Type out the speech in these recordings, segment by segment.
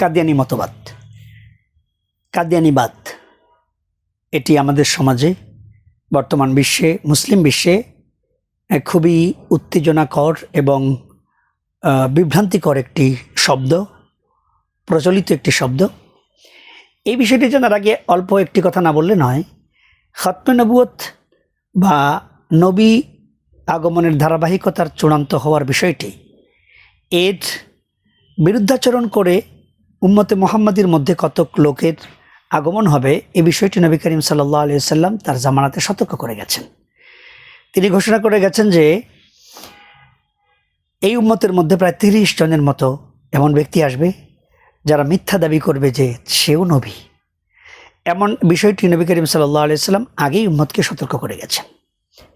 কাদিয়ানি মতবাদ। কাদিয়ানিবাদ, এটি আমাদের সমাজে, বর্তমান বিশ্বে, মুসলিম বিশ্বে খুবই উত্তেজনাকর এবং বিভ্রান্তিকর একটি শব্দ, প্রচলিত একটি শব্দ। এই বিষয়টি জানার আগে অল্প একটি কথা না বললে নয়, খতমে নবুয়ত বা নবী আগমনের ধারাবাহিকতার চূড়ান্ত হওয়ার বিষয়টি, এর বিরুদ্ধাচরণ করে উম্মতে মোহাম্মদীর মধ্যে কতক লোকের আগমন হবে, এ বিষয়টি নবী করিম সাল্লাহ আলিয়া সাল্লাম তার জামানাতে সতর্ক করে গেছেন। তিনি ঘোষণা করে গেছেন যে, এই উম্মতের মধ্যে প্রায় তিরিশ জনের মতো এমন ব্যক্তি আসবে, যারা মিথ্যা দাবি করবে যে সেও নবী। এমন বিষয়টি নবী করিম সাল্লাহ আলিয়া সাল্লাম আগেই উম্মতকে সতর্ক করে গেছেন।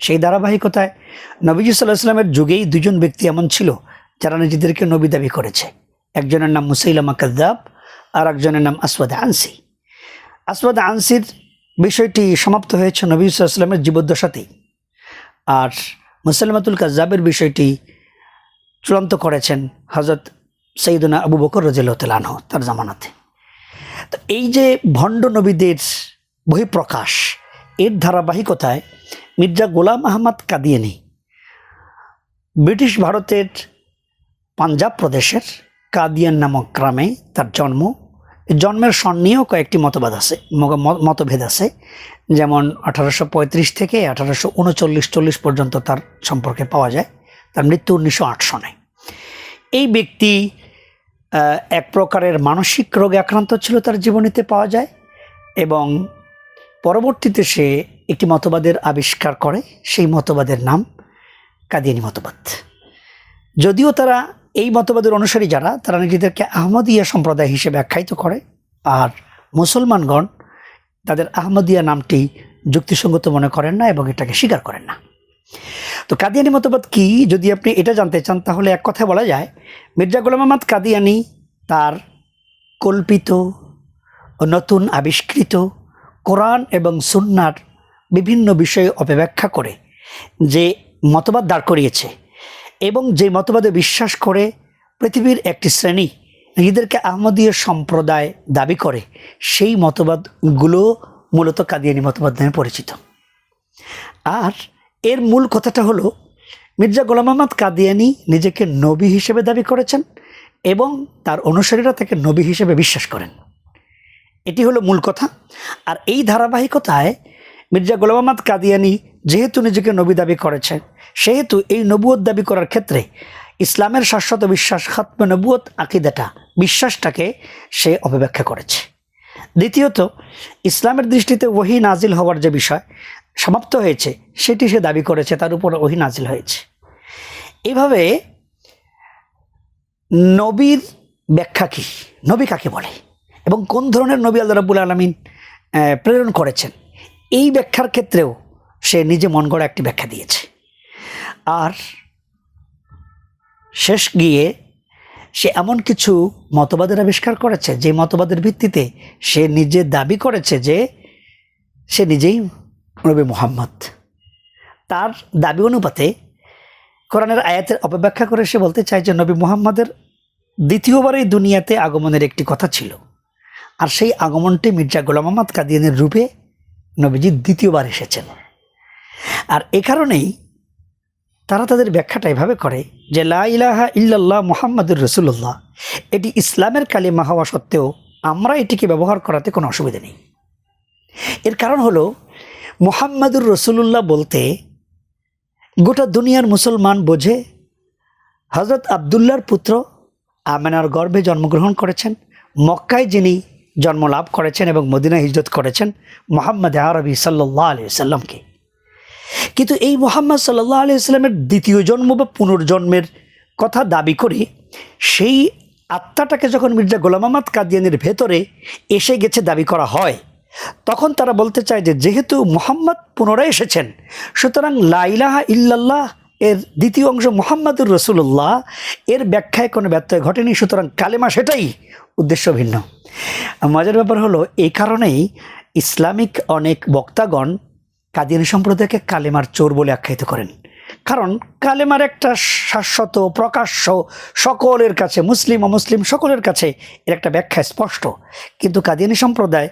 সেই ধারাবাহিকতায় নবীজি সাল্লাহ সাল্লামের যুগেই দুজন ব্যক্তি এমন ছিল, যারা নিজেদেরকে নবী দাবি করেছে। একজনের নাম মুসাইলামা কাদ্দাব, আর একজনের নাম আসওয়াদ আনসি। আসওয়াদ আনসির বিষয়টি সমাপ্ত হয়েছে নবী সাল্লামের জীবদ্দশাতেই। আর মুসাইলামাতুল কাজ্জাবের বিষয়টি চূড়ান্ত করেছেন হজরত সঈদুনা আবু বকর রজিল্লাহ তার জামানাতে। তো এই যে ভণ্ড নবীদের বহিঃপ্রকাশ, এর ধারাবাহিকতায় মির্জা গোলাম আহমদ কাদিয়ানি ব্রিটিশ ভারতের পাঞ্জাব প্রদেশের কাদিয়ান নামক গ্রামে তার জন্ম। জন্মের সন নিয়েও কয়েকটি মতবাদ আছে মতভেদ আছে। যেমন আঠারোশো পঁয়ত্রিশ থেকে আঠারোশো উনচল্লিশ চল্লিশ পর্যন্ত তার সম্পর্কে পাওয়া যায়। তার মৃত্যু উনিশশো আট সনে। এই ব্যক্তি এক প্রকারের মানসিক রোগে আক্রান্ত ছিল তার জীবনীতে পাওয়া যায় এবং পরবর্তীতে সে একটি মতবাদের আবিষ্কার করে। সেই মতবাদের নাম কাদিয়ানি মতবাদ। যদিও তারা এই মতবাদের অনুসারী যারা, তারা নিজেদেরকে আহমদিয়া সম্প্রদায় হিসেবে আখ্যায়িত করে। আর মুসলমানগণ, তাদের আহমদিয়া নামটি যুক্তিসঙ্গত মনে করেন না এবং এটাকে স্বীকার করেন না। তো কাদিয়ানি মতবাদ কি? যদি আপনি এটা জানতে চান, তাহলে এক কথায় বলা যায়, মির্জা গোলাম আহমদ কাদিয়ানি তার কল্পিত, নতুন আবিষ্কৃত কোরআন এবং সুন্নার বিভিন্ন বিষয়ে অপব্যাখ্যা করে যে মতবাদ দাঁড় করিয়েছে এবং যে মতবাদে বিশ্বাস করে পৃথিবীর একটি শ্রেণি নিজেদেরকে আহমদীয় সম্প্রদায় দাবি করে, সেই মতবাদগুলো মূলত কাদিয়ানি মতবাদ নামে পরিচিত। আর এর মূল কথাটা হলো, মির্জা গোলাম আহমদ কাদিয়ানি নিজেকে নবী হিসেবে দাবি করেছেন এবং তার অনুসারীরা তাকে নবী হিসেবে বিশ্বাস করেন। এটি হলো মূল কথা। আর এই ধারাবাহিকতায় মির্জা গোলাম আহমদ কাদিয়ানি যেহেতু নিজেকে নবী দাবি করেছেন সেহেতু এই নবুয়ত দাবি করার ক্ষেত্রে ইসলামের শাশ্বত বিশ্বাস, খাতমে নবুয়ত, আকিদাটা, বিশ্বাসটাকে সে অপব্যাখ্যা করেছে। দ্বিতীয়ত, ইসলামের দৃষ্টিতে ওহি নাজিল হওয়ার যে বিষয় সমাপ্ত হয়েছে, সেটি সে দাবি করেছে, তার উপর ওহি নাজিল হয়েছে। এভাবে নবীর ব্যাখ্যা কী? নবী কাকে বলে? এবং কোন ধরনের নবী আল্লাহ রাবুল আলমিন প্রেরণ করেছেন? এই ব্যাখ্যার ক্ষেত্রেও সে নিজে মন গড়া একটি ব্যাখ্যা দিয়েছে। আর শেষ গিয়ে সে এমন কিছু মতবাদের আবিষ্কার করেছে, যে মতবাদের ভিত্তিতে সে নিজে দাবি করেছে যে সে নিজেই নবী মোহাম্মদ। তার দাবি অনুপাতে কোরআনের আয়াতের অপব্যাখ্যা করে সে বলতে চায় যে নবী মুহাম্মাদের দ্বিতীয়বারই দুনিয়াতে আগমনের একটি কথা ছিল। আর সেই আগমনটি মির্জা গোলাম আহমদ কাদিয়ানের রূপে নবীজি দ্বিতীয়বার এসেছেন। আর এ কারণেই তারা তাদের ব্যাখ্যাটা এভাবে করে যে, লা ইলাহা ইল্লাল্লাহ মোহাম্মদুর রসুল্লাহ এটি ইসলামের কালিমা হওয়া সত্ত্বেও আমরা এটিকে ব্যবহার করাতে কোনো অসুবিধা নেই। এর কারণ হলো, মোহাম্মদুর রসুল্লাহ বলতে গোটা দুনিয়ার মুসলমান বোঝে হজরত আবদুল্লার পুত্র আমেনার গর্ভে জন্মগ্রহণ করেছেন, মক্কায় যিনি জন্ম লাভ করেছেন এবং মদিনা হিজরত করেছেন, মোহাম্মদ আরবি সাল্লাহ আলি সাল্লামকে কিন্তু এই মোহাম্মদ সাল্লাহ আলি সাল্লামের দ্বিতীয় জন্ম বা পুনর্জন্মের কথা দাবি করে, সেই আত্মাটাকে যখন মির্জা গোলাম আহমদ কাদিয়ানের ভেতরে এসে গেছে দাবি করা হয়, তখন তারা বলতে চায় যে যেহেতু মোহাম্মদ পুনরায় এসেছেন, সুতরাং লাইলাহা ইল্লাল্লাহ এর দ্বিতীয় অংশ মোহাম্মদুর রসুল্লাহ এর ব্যাখ্যায় কোনো ব্যত্যয় ঘটেনি, সুতরাং কালেমা সেটাই উদ্দেশ্য ভিন্ন। মজার ব্যাপার হলো, এই কারণেই ইসলামিক অনেক বক্তাগণ কাদিয়ানি সম্প্রদায়কে কালেমার চোর বলে আখ্যায়িত করেন। কারণ কালেমার একটা শাশ্বত, প্রকাশ্য সকলের কাছে, মুসলিম, অমুসলিম সকলের কাছে এর একটা ব্যাখ্যা স্পষ্ট। কিন্তু কাদিয়ানি সম্প্রদায়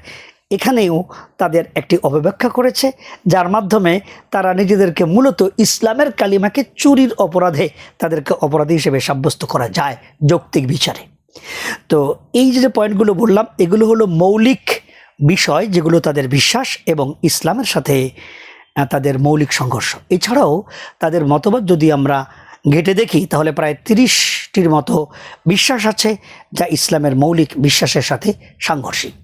এখানেও তাদের একটি অপব্যাখ্যা করেছে, যার মাধ্যমে তারা নিজেদেরকে মূলত ইসলামের কালিমাকে চুরির অপরাধে তাদেরকে অপরাধী হিসেবে সাব্যস্ত করা যায় যৌক্তিক বিচারে। তো এই যে যে পয়েন্টগুলো বললাম, এগুলো হলো মৌলিক বিষয় যেগুলো তাদের বিশ্বাস এবং ইসলামের সাথে তাদের মৌলিক সংঘর্ষ। এছাড়াও তাদের মতবাদ যদি আমরা ঘেটে দেখি, তাহলে প্রায় তিরিশটির মতো বিশ্বাস আছে যা ইসলামের মৌলিক বিশ্বাসের সাথে সাংঘর্ষিক।